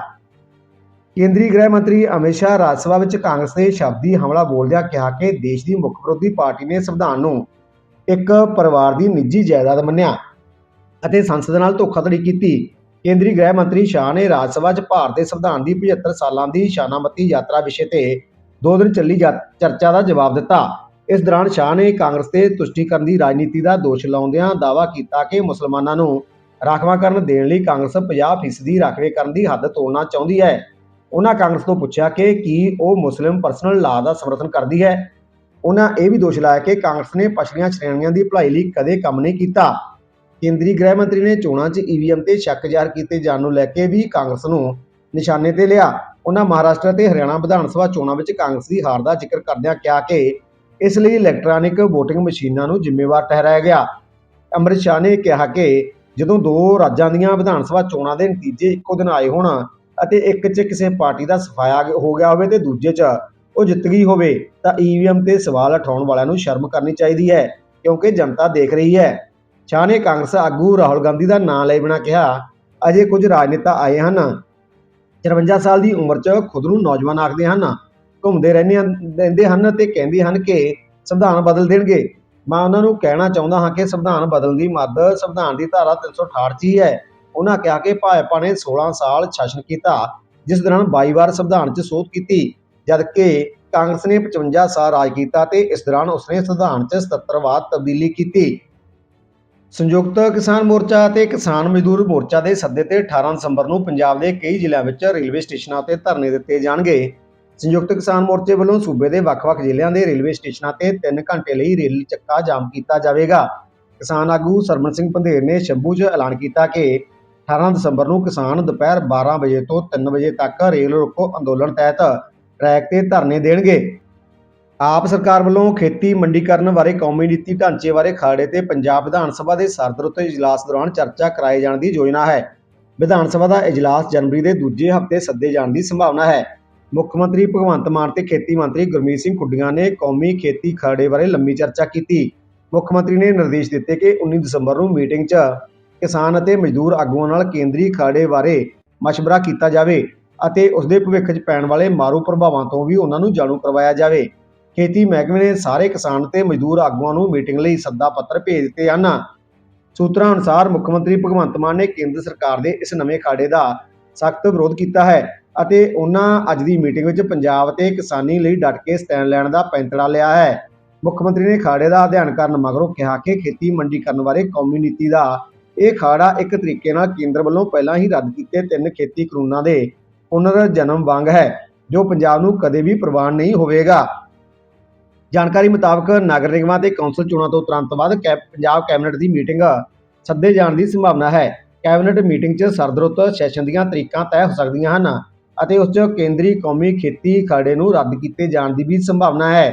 ਕੇਂਦਰੀ ਗ੍ਰਹਿ ਮੰਤਰੀ ਅਮਿਤ ਸ਼ਾਹ ਰਾਜ ਸਭਾ ਵਿੱਚ ਕਾਂਗਰਸ ਦੇ ਸ਼ਬਦੀ ਹਮਲਾ ਬੋਲਦਿਆਂ ਕਿਹਾ ਕਿ ਦੇਸ਼ ਦੀ ਮੁੱਖ ਵਿਰੋਧੀ ਪਾਰਟੀ ਨੇ ਸੰਵਿਧਾਨ ਨੂੰ ਇੱਕ ਪਰਿਵਾਰ ਦੀ ਨਿੱਜੀ ਜਾਇਦਾਦ ਮੰਨਿਆ ਅਤੇ ਸੰਸਦ ਨਾਲ ਧੋਖਾਧੜੀ ਕੀਤੀ। ਕੇਂਦਰੀ ਗ੍ਰਹਿ ਮੰਤਰੀ ਸ਼ਾਹ ਨੇ ਰਾਜ ਸਭਾ 'ਚ ਭਾਰਤ ਦੇ ਸੰਵਿਧਾਨ ਦੀ 75 ਸਾਲਾਂ ਦੀ ਸ਼ਾਨਾਮਤੀ ਯਾਤਰਾ ਵਿਸ਼ੇ ਤੇ ਦੋ ਦਿਨ ਚੱਲੀ ਜਾ- ਚਰਚਾ ਦਾ ਜਵਾਬ ਦਿੱਤਾ। ਇਸ ਦੌਰਾਨ ਸ਼ਾਹ ਨੇ ਕਾਂਗਰਸ ਤੇ ਤੁਸ਼ਟੀਕਰਨ ਦੀ ਰਾਜਨੀਤੀ ਦਾ ਦੋਸ਼ ਲਾਉਂਦਿਆਂ ਦਾਅਵਾ ਕੀਤਾ ਕਿ ਮੁਸਲਮਾਨਾਂ ਨੂੰ ਰਾਖਵਾਂਕਰਨ ਦੇਣ ਲਈ ਕਾਂਗਰਸ 50% ਦੀ ਰਾਖਵੇਂਕਰਨ ਦੀ ਹੱਦ ਤੋੜਨਾ ਚਾਹੁੰਦੀ ਹੈ। ਉਹਨਾਂ ਕਾਂਗਰਸ ਤੋਂ ਪੁੱਛਿਆ ਕਿ ਕੀ ਉਹ ਮੁਸਲਿਮ ਪਰਸਨਲ ਲਾ ਦਾ ਸਮਰਥਨ ਕਰਦੀ ਹੈ? ਉਹਨਾਂ ਇਹ ਵੀ ਦੋਸ਼ ਲਾਇਆ ਕਿ ਕਾਂਗਰਸ ਨੇ ਪਛੜੀਆਂ ਸ਼੍ਰੇਣੀਆਂ ਦੀ ਭਲਾਈ ਲਈ ਕਦੇ ਕੰਮ ਨਹੀਂ ਕੀਤਾ। ਕੇਂਦਰੀ ਗ੍ਰਹਿ ਮੰਤਰੀ ਨੇ ਚੋਣਾਂ 'ਚ ਈਵੀਐਮ ਤੇ ਸ਼ੱਕ ਜ਼ਾਹਰ ਕੀਤੇ ਜਾਣ ਨੂੰ ਲੈ ਕੇ ਵੀ ਕਾਂਗਰਸ ਨੂੰ ਨਿਸ਼ਾਨੇ ਤੇ ਲਿਆ। ਉਹਨਾਂ ਮਹਾਰਾਸ਼ਟਰ ਤੇ ਹਰਿਆਣਾ ਵਿਧਾਨ ਸਭਾ ਚੋਣਾਂ ਵਿੱਚ ਕਾਂਗਰਸ ਦੀ ਹਾਰ ਦਾ ਜ਼ਿਕਰ ਕਰਦਿਆਂ ਕਿਹਾ ਕਿ ਇਸ ਲਈ ਇਲੈਕਟ੍ਰੋਨਿਕ VOTING ਮਸ਼ੀਨਾਂ ਨੂੰ ਜ਼ਿੰਮੇਵਾਰ ਠਹਿਰਾਇਆ ਗਿਆ। ਅੰਮ੍ਰਿਤ ਸ਼ਾਹ ਨੇ ਕਿਹਾ ਕਿ ਜਦੋਂ ਦੋ ਰਾਜਾਂ ਦੀਆਂ ਵਿਧਾਨ ਸਭਾ ਚੋਣਾਂ ਦੇ ਨਤੀਜੇ ਇੱਕੋ ਦਿਨ ਆਏ ਹੋਣ ਅਤੇ ਇੱਕ 'ਚ ਕਿਸੇ ਪਾਰਟੀ ਦਾ ਸਫਾਇਆ ਹੋ ਗਿਆ ਹੋਵੇ ਤੇ ਦੂਜੇ 'ਚ ਉਹ ਜਿੱਤ ਗਈ ਹੋਵੇ, ਤਾਂ ਈਵੀਐਮ ਤੇ ਸਵਾਲ ਉਠਾਉਣ ਵਾਲਿਆਂ ਨੂੰ ਸ਼ਰਮ ਕਰਨੀ ਚਾਹੀਦੀ ਹੈ ਕਿਉਂਕਿ ਜਨਤਾ ਦੇਖ ਰਹੀ ਹੈ। ਸ਼ਾਹ ਨੇ ਕਾਂਗਰਸ ਆਗੂ ਰਾਹੁਲ ਗਾਂਧੀ ਦਾ ਨਾਂ ਲਏ ਬਿਨਾਂ ਕਿਹਾ, ਅਜੇ ਕੁਝ ਰਾਜਨੇਤਾ ਆਏ ਹਨ। 53 ਸਾਲ ਦੀ ਉਮਰ 'ਚ ਖੁਦ ਨੂੰ ਨੌਜਵਾਨ ਆਖਦੇ ਹਨ। ਘੁੰਮਦੇ ਰਹਿੰਦੇ ਰਹਿੰਦੇ ਹਨ ਤੇ ਕਹਿੰਦੇ ਹਨ ਕਿ ਸੰਵਿਧਾਨ ਬਦਲ ਦੇਣਗੇ। ਮੈਂ ਉਹਨਾਂ ਨੂੰ ਕਹਿਣਾ ਚਾਹੁੰਦਾ ਹਾਂ ਕਿ ਸੰਵਿਧਾਨ ਬਦਲਣ ਦੀ ਮੱਦ, ਸੰਵਿਧਾਨ ਦੀ ਧਾਰਾ 368 'ਚ ਹੀ ਹੈ। ਉਹਨਾਂ ਕਿਹਾ ਕਿ ਭਾਜਪਾ ਨੇ 16 ਸਾਲ ਸ਼ਾਸਨ ਕੀਤਾ, ਜਿਸ ਦੌਰਾਨ 22 ਵਾਰ ਸੰਵਿਧਾਨ 'ਚ ਸੋਧ ਕੀਤੀ, ਜਦਕਿ ਕਾਂਗਰਸ ਨੇ 55 ਸਾਲ ਰਾਜ ਕੀਤਾ ਤੇ ਇਸ ਦੌਰਾਨ ਉਸਨੇ ਸੰਵਿਧਾਨ 'ਚ 77 ਵਾਰ ਤਬਦੀਲੀ ਕੀਤੀ। ਸੰਯੁਕਤ ਕਿਸਾਨ ਮੋਰਚਾ ਅਤੇ ਕਿਸਾਨ ਮਜ਼ਦੂਰ ਮੋਰਚਾ ਦੇ ਸੱਦੇ ਤੇ 18 ਦਸੰਬਰ ਨੂੰ ਪੰਜਾਬ ਦੇ ਕਈ ਜ਼ਿਲ੍ਹਿਆਂ ਵਿੱਚ ਰੇਲਵੇ ਸਟੇਸ਼ਨਾਂ ਉੱਤੇ ਧਰਨੇ ਦਿੱਤੇ ਜਾਣਗੇ। ਸੰਯੁਕਤ ਕਿਸਾਨ ਮੋਰਚੇ ਵੱਲੋਂ ਸੂਬੇ ਦੇ ਵੱਖ-ਵੱਖ ਜ਼ਿਲ੍ਹਿਆਂ ਦੇ ਰੇਲਵੇ ਸਟੇਸ਼ਨਾਂ ਤੇ 3 ਘੰਟੇ ਲਈ ਰੇਲ ਚੱਕਾ ਜਾਮ ਕੀਤਾ ਜਾਵੇਗਾ। ਕਿਸਾਨ ਆਗੂ ਸਰਮਨ ਸਿੰਘ ਪੰਧੇਰ ਨੇ ਸ਼ੰਭੂ 'ਚ ਐਲਾਨ ਕੀਤਾ ਕਿ 18 ਦਸੰਬਰ ਨੂੰ ਕਿਸਾਨ ਦੁਪਹਿਰ 12 ਵਜੇ ਤੋਂ 3 ਵਜੇ ਤੱਕ ਰੇਲ ਰੋਕੋ ਅੰਦੋਲਨ ਤਹਿਤ ਟਰੈਕ ਤੇ ਧਰਨੇ ਦੇਣਗੇ। ਆਪ ਸਰਕਾਰ ਵੱਲੋਂ ਖੇਤੀ ਮੰਡੀਕਰਨ ਬਾਰੇ ਕੌਮੀ ਨੀਤੀ ਢਾਂਚੇ ਬਾਰੇ ਖਰੜੇ ਤੇ ਪੰਜਾਬ ਵਿਧਾਨ ਸਭਾ ਦੇ ਸਰਦਰੁੱਤ ਇਜਲਾਸ ਦੌਰਾਨ ਚਰਚਾ ਕਰਾਏ ਜਾਣ ਦੀ ਯੋਜਨਾ ਹੈ। ਵਿਧਾਨ ਸਭਾ ਦਾ ਇਜਲਾਸ ਜਨਵਰੀ ਦੇ ਦੂਜੇ ਹਫ਼ਤੇ ਸੱਦੇ ਜਾਣ ਦੀ ਸੰਭਾਵਨਾ ਹੈ। ਮੁੱਖ ਮੰਤਰੀ ਭਗਵੰਤ ਮਾਨ ਤੇ ਖੇਤੀ ਮੰਤਰੀ ਗੁਰਮੀਤ ਸਿੰਘ ਖੁੱਡੀਆਂ ਨੇ ਕੌਮੀ ਖੇਤੀ ਖਰੜੇ ਬਾਰੇ ਲੰਮੀ ਚਰਚਾ ਕੀਤੀ। ਮੁੱਖ ਮੰਤਰੀ ਨੇ ਨਿਰਦੇਸ਼ ਦਿੱਤੇ ਕਿ 19 ਦਸੰਬਰ ਨੂੰ ਮੀਟਿੰਗ 'ਚ ਕਿਸਾਨ ਅਤੇ ਮਜ਼ਦੂਰ ਆਗੂਆਂ ਨਾਲ ਕੇਂਦਰੀ ਖਰੜੇ ਬਾਰੇ ਮਸ਼ਵਰਾ ਕੀਤਾ ਜਾਵੇ ਅਤੇ ਉਸ ਦੇ ਭਵਿੱਖ 'ਚ ਪੈਣ ਵਾਲੇ ਮਾਰੂ ਪ੍ਰਭਾਵਾਂ ਤੋਂ ਵੀ ਉਹਨਾਂ ਨੂੰ ਜਾਣੂ ਕਰਵਾਇਆ ਜਾਵੇ। ਖੇਤੀ ਮਹਿਕਮੇ ਨੇ ਸਾਰੇ ਕਿਸਾਨ ਤੇ ਮਜ਼ਦੂਰ ਆਗੂਆਂ ਨੂੰ ਮੀਟਿੰਗ ਲਈ ਸੱਦਾ ਪੱਤਰ ਭੇਜ ਦਿੱਤੇ ਹਨ। ਸੂਤਰਾਂ ਅਨੁਸਾਰ ਮੁੱਖ ਮੰਤਰੀ ਭਗਵੰਤ ਮਾਨ ਨੇ ਕੇਂਦਰ ਸਰਕਾਰ ਦੇ ਇਸ ਨਵੇਂ ਖਾੜੇ ਦਾ ਸਖਤ ਵਿਰੋਧ ਕੀਤਾ ਹੈ ਅਤੇ ਉਹਨਾਂ ਅੱਜ ਦੀ ਮੀਟਿੰਗ ਵਿੱਚ ਪੰਜਾਬ ਤੇ ਕਿਸਾਨੀ ਲਈ ਡਟ ਕੇ ਸਟੈਂਡ ਲੈਣ ਦਾ ਪੈਂਤੜਾ ਲਿਆ ਹੈ। ਮੁੱਖ ਮੰਤਰੀ ਨੇ ਖਾੜੇ ਦਾ ਅਧਿਐਨ ਕਰਨ ਮਗਰੋਂ ਕਿਹਾ ਕਿ ਖੇਤੀ ਮੰਡੀ ਕਰਨ ਬਾਰੇ ਕੌਮੀ ਨੀਤੀ ਦਾ ਇਹ ਖਾੜਾ ਇੱਕ ਤਰੀਕੇ ਨਾਲ ਕੇਂਦਰ ਵੱਲੋਂ ਪਹਿਲਾਂ ਹੀ ਰੱਦ ਕੀਤੇ ਤਿੰਨ ਖੇਤੀ ਕਾਨੂੰਨਾਂ ਦੇ ਪੁਨਰ ਜਨਮ ਵਾਂਗ ਹੈ, ਜੋ ਪੰਜਾਬ ਨੂੰ ਕਦੇ ਵੀ ਪ੍ਰਵਾਨ ਨਹੀਂ ਹੋਵੇਗਾ। ਜਾਣਕਾਰੀ ਮੁਤਾਬਕ ਨਗਰ ਨਿਗਮਾਂ ਤੇ ਕੌਂਸਲ ਚੋਣਾਂ ਤੋਂ ਤੁਰੰਤ ਬਾਅਦ ਕੈ ਪੰਜਾਬ ਕੈਬਨਿਟ ਦੀ ਮੀਟਿੰਗ ਸੱਦੇ ਜਾਣ ਦੀ ਸੰਭਾਵਨਾ ਹੈ। ਕੈਬਨਿਟ ਮੀਟਿੰਗ 'ਚ ਸਰਦਰੁੱਤ ਸੈਸ਼ਨ ਦੀਆਂ ਤਰੀਕਾਂ ਤੈਅ ਹੋ ਸਕਦੀਆਂ ਹਨ ਅਤੇ ਉਸ 'ਚ ਕੇਂਦਰੀ ਕੌਮੀ ਖੇਤੀ ਖਰੜੇ ਨੂੰ ਰੱਦ ਕੀਤੇ ਜਾਣ ਦੀ ਵੀ ਸੰਭਾਵਨਾ ਹੈ।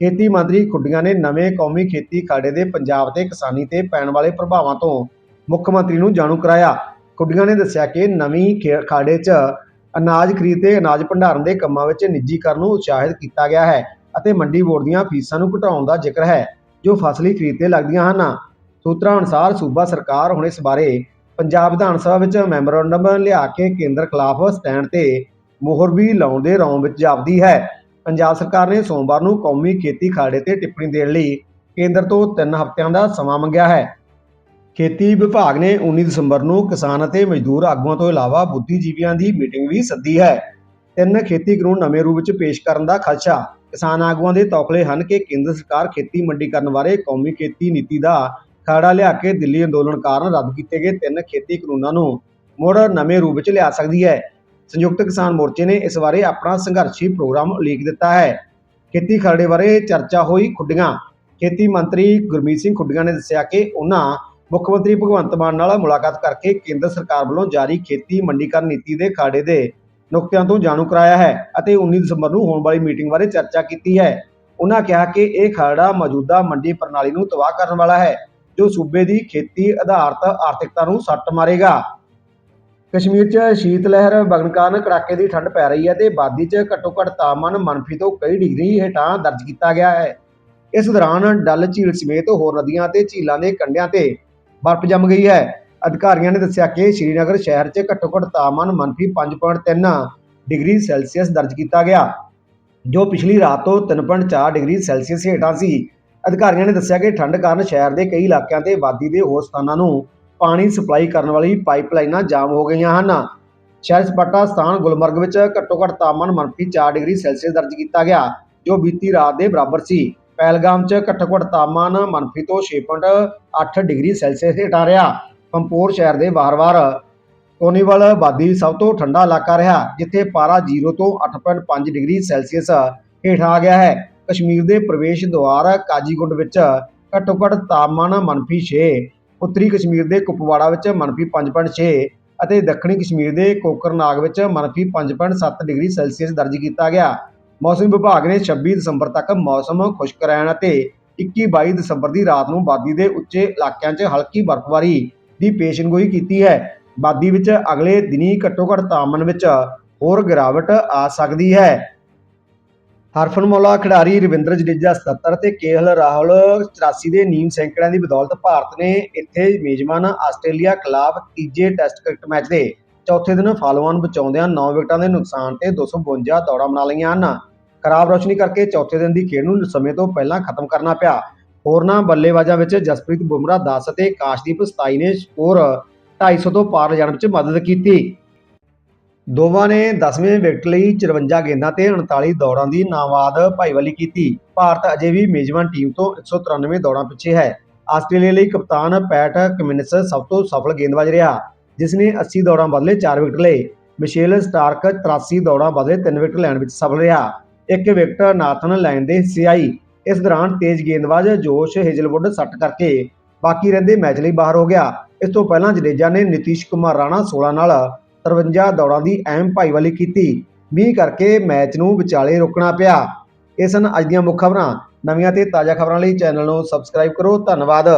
ਖੇਤੀ ਮੰਤਰੀ ਖੁੱਡੀਆਂ ਨੇ ਨਵੇਂ ਕੌਮੀ ਖੇਤੀ ਖਰੜੇ ਦੇ ਪੰਜਾਬ ਤੇ ਕਿਸਾਨੀ ਤੇ ਪੈਣ ਵਾਲੇ ਪ੍ਰਭਾਵਾਂ ਤੋਂ ਮੁੱਖ ਮੰਤਰੀ ਨੂੰ ਜਾਣੂ ਕਰਾਇਆ। ਖੁੱਡੀਆਂ ਨੇ ਦੱਸਿਆ ਕਿ ਨਵੀਂ ਖੇ- ਖਰੜੇ 'ਚ ਅਨਾਜ ਖਰੀਦ ਤੇ ਅਨਾਜ ਭੰਡਾਰਨ ਦੇ ਕੰਮਾਂ ਵਿੱਚ ਨਿੱਜੀਕਰਨ ਨੂੰ ਉਤਸ਼ਾਹਿਤ ਕੀਤਾ ਗਿਆ ਹੈ। ਅਤੇ ਮੰਡੀ ਬੋਰਡ ਦੀਆਂ ਫੀਸਾਂ ਨੂੰ ਘਟਾਉਣ ਦਾ ਜ਼ਿਕਰ ਹੈ, ਜੋ ਫਸਲੀ ਖਰੀਦ ਤੇ ਲੱਗਦੀਆਂ ਹਨ। ਸੂਤਰਾਂ ਅਨੁਸਾਰ ਸੂਬਾ ਸਰਕਾਰ ਹੁਣ ਇਸ ਬਾਰੇ ਪੰਜਾਬ ਵਿਧਾਨ ਸਭਾ ਵਿੱਚ ਮੈਮੋਰੰਡਮ ਲਿਆ ਕੇ ਕੇਂਦਰ ਖਿਲਾਫ ਸਟੈਂਡ ਤੇ ਮੋਹਰ ਵੀ ਲਾਉਣ ਦੇ ਰੌਂ ਵਿੱਚ ਜਾਪਦੀ ਹੈ। ਪੰਜਾਬ ਸਰਕਾਰ ਨੇ ਸੋਮਵਾਰ ਨੂੰ ਕੌਮੀ ਖੇਤੀ ਖਾੜੇ ਤੇ ਟਿੱਪਣੀ ਦੇਣ ਲਈ ਕੇਂਦਰ ਤੋਂ 3 ਹਫ਼ਤਿਆਂ ਦਾ ਸਮਾਂ ਮੰਗਿਆ ਹੈ। ਖੇਤੀ ਵਿਭਾਗ ਨੇ 19 ਦਸੰਬਰ ਨੂੰ ਕਿਸਾਨ ਅਤੇ ਮਜ਼ਦੂਰ ਆਗੂਆਂ ਤੋਂ ਇਲਾਵਾ ਬੁੱਧੀਜੀਵੀਆਂ ਦੀ ਮੀਟਿੰਗ ਵੀ ਸੱਦੀ ਹੈ। ਤਿੰਨ ਖੇਤੀ ਕਾਨੂੰਨ ਨਵੇਂ ਰੂਪ ਵਿੱਚ ਪੇਸ਼ ਕਰਨ ਦਾ ਖਦਸ਼ਾ ਕਿਸਾਨ ਆਗੂਆਂ ਦੇ ਤੌਖਲੇ ਹਨ ਕਿ ਕੇਂਦਰ ਸਰਕਾਰ ਖੇਤੀ ਮੰਡੀਕਰਨ ਬਾਰੇ ਕੌਮੀ ਖੇਤੀ ਨੀਤੀ ਦਾ ਖਾੜਾ ਲਿਆ ਕੇ ਦਿੱਲੀ ਅੰਦੋਲਨ ਕਾਰਨ ਰੱਦ ਕੀਤੇ ਗਏ ਤਿੰਨ ਖੇਤੀ ਕਾਨੂੰਨਾਂ ਨੂੰ ਮੁੜ ਨਵੇਂ ਰੂਪ ਵਿੱਚ ਲਿਆ ਸਕਦੀ ਹੈ। ਸੰਯੁਕਤ ਕਿਸਾਨ ਮੋਰਚੇ ਨੇ ਇਸ ਬਾਰੇ ਆਪਣਾ ਸੰਘਰਸ਼ੀ ਪ੍ਰੋਗਰਾਮ ਉਲੀਕ ਦਿੱਤਾ ਹੈ। ਖੇਤੀ ਖਰੜੇ ਬਾਰੇ ਚਰਚਾ ਹੋਈ ਖੁੱਡੀਆਂ। ਖੇਤੀ ਮੰਤਰੀ ਗੁਰਮੀਤ ਸਿੰਘ ਖੁੱਡੀਆਂ ਨੇ ਦੱਸਿਆ ਕਿ ਉਹਨਾਂ ਮੁੱਖ ਮੰਤਰੀ ਭਗਵੰਤ ਮਾਨ ਨਾਲ ਮੁਲਾਕਾਤ ਕਰਕੇ ਕੇਂਦਰ ਸਰਕਾਰ ਵੱਲੋਂ ਜਾਰੀ ਖੇਤੀ ਮੰਡੀਕਰਨ ਨੀਤੀ ਦੇ ਖਰੜੇ ਦੇ ਨੁਕਤਿਆਂ ਤੋਂ ਜਾਣੂ ਕਰਾਇਆ ਹੈ ਅਤੇ 19 ਦਸੰਬਰ ਨੂੰ ਹੋਣ ਵਾਲੀ ਮੀਟਿੰਗ ਬਾਰੇ ਚਰਚਾ ਕੀਤੀ ਹੈ। ਉਹਨਾਂ ਕਿਹਾ ਕਿ ਇਹ ਖਰੜਾ ਮੌਜੂਦਾ ਮੰਡੀ ਪ੍ਰਣਾਲੀ ਨੂੰ ਤਬਾਹ ਕਰਨ ਵਾਲਾ ਹੈ, ਜੋ ਸੂਬੇ ਦੀ ਖੇਤੀ ਆਧਾਰਿਤ ਆਰਥਿਕਤਾ ਨੂੰ ਸੱਟ ਮਾਰੇਗਾ। ਕਸ਼ਮੀਰ 'ਚ ਸ਼ੀਤ ਲਹਿਰ ਵਗਣ ਕਾਰਨ ਕੜਾਕੇ ਦੀ ਠੰਡ ਪੈ ਰਹੀ ਹੈ ਤੇ ਬਾਦੀ 'ਚ ਘੱਟੋ ਘੱਟ ਤਾਪਮਾਨ ਮਨਫੀ ਤੋਂ ਕਈ ਡਿਗਰੀ ਹੇਠਾਂ ਦਰਜ ਕੀਤਾ ਗਿਆ ਹੈ। ਇਸ ਦੌਰਾਨ ਡੱਲ ਝੀਲ ਸਮੇਤ ਹੋਰ ਨਦੀਆਂ ਤੇ ਝੀਲਾਂ ਦੇ ਕੰਢਿਆਂ ਤੇ ਬਰਫ਼ ਜੰਮ ਗਈ ਹੈ। ਅਧਿਕਾਰੀਆਂ ਨੇ ਦੱਸਿਆ ਕਿ ਸ਼੍ਰੀਨਗਰ ਸ਼ਹਿਰ 'ਚ ਘੱਟੋ ਘੱਟ ਤਾਪਮਾਨ ਮੰਫੀ 5.3 ਡਿਗਰੀ ਸੈਲਸੀਅਸ ਦਰਜ ਕੀਤਾ ਗਿਆ, ਜੋ ਪਿਛਲੀ ਰਾਤ ਤੋਂ 3.4 ਡਿਗਰੀ ਸੈਲਸੀਅਸ ਹੇਠਾਂ ਸੀ। ਅਧਿਕਾਰੀਆਂ ਨੇ ਦੱਸਿਆ ਕਿ ਠੰਡ ਕਾਰਨ ਸ਼ਹਿਰ ਦੇ ਕਈ ਇਲਾਕਿਆਂ ਤੇ ਵਾਦੀ ਦੇ ਹੋਰ ਸਥਾਨਾਂ ਨੂੰ ਪਾਣੀ ਸਪਲਾਈ ਕਰਨ ਵਾਲੀ ਪਾਈਪਲਾਈਨਾਂ ਜਾਮ ਹੋ ਗਈਆਂ ਹਨ। ਸ਼ਹਿਰ ਸਪਾਟਾ ਸਥਾਨ ਗੁਲਮਰਗ ਵਿੱਚ ਘੱਟੋ ਘੱਟ ਤਾਪਮਾਨ ਮੰਫੀ 4 ਡਿਗਰੀ ਸੈਲਸੀਅਸ ਦਰਜ ਕੀਤਾ ਗਿਆ, ਜੋ ਬੀਤੀ ਰਾਤ ਦੇ ਬਰਾਬਰ ਸੀ। ਪਹਿਲਗਾਮ 'ਚ ਘੱਟੋ ਘੱਟ ਤਾਪਮਾਨ ਮੰਫੀ ਤੋਂ 6.8 ਡਿਗਰੀ ਸੈਲਸੀਅਸ ਹੇਠਾਂ ਰਿਹਾ। ਪੰਪੋਰ ਸ਼ਹਿਰ ਦੇ ਵਾਰ ਵਾਰ ਕੋਨੀਵਲ ਵਾਦੀ ਸਭ ਤੋਂ ਠੰਡਾ ਇਲਾਕਾ ਰਿਹਾ, ਜਿੱਥੇ ਪਾਰਾ 0 ਤੋਂ 8.5 ਡਿਗਰੀ ਸੈਲਸੀਅਸ ਹੇਠਾਂ ਆ ਗਿਆ ਹੈ। ਕਸ਼ਮੀਰ ਦੇ ਪ੍ਰਵੇਸ਼ ਦੁਆਰ ਕਾਜੀਗੁੰਡ ਵਿੱਚ ਘੱਟੋ ਘੱਟ ਤਾਪਮਾਨ ਮਨਫੀ 6 ਉੱਤਰੀ ਕਸ਼ਮੀਰ ਦੇ ਕੁਪਵਾੜਾ ਵਿੱਚ ਮੰਫੀ 5.6 ਅਤੇ ਦੱਖਣੀ ਕਸ਼ਮੀਰ ਦੇ ਕੋਕਰਨਾਗ ਵਿੱਚ ਮੰਫੀ 5.7 ਡਿਗਰੀ ਸੈਲਸੀਅਸ ਦਰਜ ਕੀਤਾ ਗਿਆ। ਮੌਸਮ ਵਿਭਾਗ ਨੇ 26 ਦਸੰਬਰ ਤੱਕ ਮੌਸਮ ਖੁਸ਼ਕ ਰਹਿਣ ਅਤੇ 21-22 ਦਸੰਬਰ ਦੀ ਰਾਤ ਨੂੰ ਵਾਦੀ ਦੇ ਉੱਚੇ ਇਲਾਕਿਆਂ 'ਚ ਹਲਕੀ ਬਰਫ਼ਬਾਰੀ ਦੀ ਪੇਸ਼ਨਗੋਈ ਕੀਤੀ ਹੈ। ਵਾਦੀ ਵਿੱਚ ਅਗਲੇ ਦਿਨੀ ਘੱਟੋ ਘੱਟ ਤਾਪਮਾਨ ਵਿੱਚ ਹੋਰ ਗਿਰਾਵਟ ਆ ਸਕਦੀ ਹੈ। ਹਰਫਨਮੌਲਾ ਖਿਡਾਰੀ ਰਵਿੰਦਰ ਜਡੇਜਾ 77 ਤੇ ਕੇਐਲ ਰਾਹੁਲ 84 ਦੇ ਨੀਮ ਸੈਂਕੜਿਆਂ ਦੀ ਬਦੌਲਤ ਭਾਰਤ ਨੇ ਇੱਥੇ ਮੇਜ਼ਬਾਨ ਆਸਟ੍ਰੇਲੀਆ ਖਿਲਾਫ ਤੀਜੇ ਟੈਸਟ ਕ੍ਰਿਕਟ ਮੈਚ ਦੇ ਚੌਥੇ ਦਿਨ ਫਾਲੋਆਨ ਬਚਾਉਂਦਿਆਂ 9 ਵਿਕਟਾਂ ਦੇ ਨੁਕਸਾਨ ਤੇ 252 ਦੌੜਾਂ ਬਣਾ ਲਈਆਂ ਹਨ। ਖਰਾਬ ਰੋਸ਼ਨੀ ਕਰਕੇ ਚੌਥੇ ਦਿਨ ਦੀ ਖੇਡ ਨੂੰ ਸਮੇਂ ਤੋਂ ਪਹਿਲਾਂ ਖਤਮ ਕਰਨਾ ਪਿਆ। ਹੋਰਨਾਂ ਬੱਲੇਬਾਜ਼ਾਂ ਵਿੱਚ ਜਸਪ੍ਰੀਤ ਬੁਮਰਾਹ 10 ਅਤੇ ਕਾਸ਼ਦੀਪ 27 ਨੇ ਸਕੋਰ 250 ਤੋਂ ਪਾਰ ਲਿਜਾਣ ਵਿੱਚ ਮਦਦ ਕੀਤੀ। ਦੋਵਾਂ ਨੇ 10ਵੇਂ ਵਿਕਟ ਲਈ 54 ਗੇਂਦਾਂ ਤੇ 39 ਦੌੜਾਂ ਦੀ ਨਾਬਾਦ ਭਾਈਵਾਲੀ ਕੀਤੀ। ਭਾਰਤ ਅਜੇ ਵੀ ਮੇਜ਼ਬਾਨ ਟੀਮ ਤੋਂ 193 ਦੌੜਾਂ ਪਿੱਛੇ ਹੈ। ਆਸਟ੍ਰੇਲੀਆ ਲਈ ਕਪਤਾਨ ਪੈਟ ਕਮਿੰਸ ਸਭ ਤੋਂ ਸਫਲ ਗੇਂਦਬਾਜ਼ ਰਿਹਾ, ਜਿਸ ਨੇ 80 ਦੌੜਾਂ ਬਦਲੇ 4 ਵਿਕਟ ਲਏ। ਮਿਸ਼ੇਲ ਸਟਾਰਕ 83 ਦੌੜਾਂ ਬਦਲੇ 3 ਵਿਕਟ ਲੈਣ ਵਿੱਚ ਸਫਲ ਰਿਹਾ। ਇੱਕ ਵਿਕਟ ਨਾਥਨ ਲਾਈਨ ਦੇ ਹਿੱਸੇ ਆਈ। ਇਸ ਦੌਰਾਨ ਤੇਜ਼ ਗੇਂਦਬਾਜ਼ ਜੋਸ਼ ਹੇਜ਼ਲਵੁੱਡ ਸੱਟ ਕਰਕੇ ਬਾਕੀ ਰਹਿੰਦੇ ਮੈਚ ਲਈ ਬਾਹਰ ਹੋ ਗਿਆ। ਇਸ ਤੋਂ ਪਹਿਲਾਂ ਜਡੇਜਾ ਨੇ ਨਿਤੀਸ਼ ਕੁਮਾਰ ਰਾਣਾ 16 ਨਾਲ 53 ਦੌੜਾਂ ਦੀ ਅਹਿਮ ਭਾਈਵਾਲੀ ਕੀਤੀ। ਮੀਂਹ ਕਰਕੇ ਮੈਚ ਨੂੰ ਵਿਚਾਲੇ ਰੋਕਣਾ ਪਿਆ। ਇਹ ਸਨ ਅੱਜ ਦੀਆਂ ਮੁੱਖ ਖਬਰਾਂ। ਨਵੀਆਂ ਤੇ ਤਾਜ਼ਾ ਖਬਰਾਂ ਲਈ ਚੈਨਲ ਨੂੰ ਸਬਸਕ੍ਰਾਈਬ ਕਰੋ। ਧੰਨਵਾਦ।